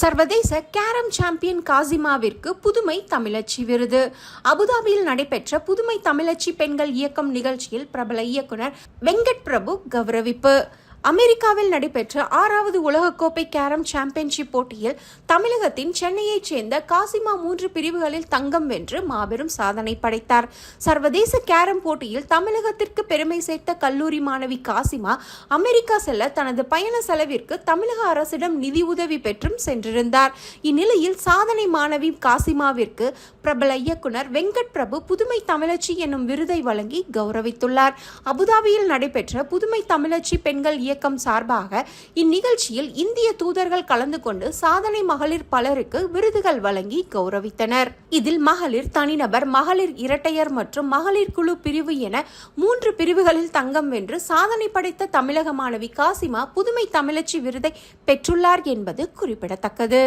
சர்வதேச carrom champion காசிமாவிற்கு புதுமை தமிழச்சி விருது. அபுதாபியில் நடைபெற்ற புதுமை தமிழச்சி பெண்கள் இயக்கம் நிகழ்ச்சியில் பிரபல இயக்குனர் வெங்கட் பிரபு கௌரவிப்பு. அமெரிக்காவில் நடைபெற்ற ஆறாவது உலகக்கோப்பை கேரம் சாம்பியன்ஷிப் போட்டியில் தமிழகத்தின் சென்னையைச் சேர்ந்த காசிமா மூன்று பிரிவுகளில் தங்கம் வென்று மாபெரும் சாதனை படைத்தார். சர்வதேச கேரம் போட்டியில் தமிழகத்திற்கு பெருமை சேர்த்த கல்லூரி மாணவி காசிமா அமெரிக்கா செல்ல தனது பயண செலவிற்கு தமிழக அரசிடம் நிதி உதவி பெற்றும் சென்றிருந்தார். இந்நிலையில் சாதனை மாணவி காசிமாவிற்கு பிரபல இயக்குனர் வெங்கட் பிரபு புதுமை தமிழச்சி என்னும் விருதை வழங்கி கௌரவித்துள்ளார். அபுதாபியில் நடைபெற்ற புதுமை தமிழச்சி பெண்கள் இயக்கம் சார்பாக இந்நிகழ்ச்சியில் இந்திய தூதர்கள் கலந்து கொண்டு சாதனை மகளிர் பலருக்கு விருதுகள் வழங்கி கௌரவித்தனர். இதில் மகளிர் தனிநபர் மகளிர் இரட்டையர் மற்றும் மகளிர் குழு பிரிவு என மூன்று பிரிவுகளில் தங்கம் வென்று சாதனை படைத்த தமிழக மாணவி காசிமா புதுமை தமிழச்சி விருதை பெற்றுள்ளார் என்பது குறிப்பிடத்தக்கது.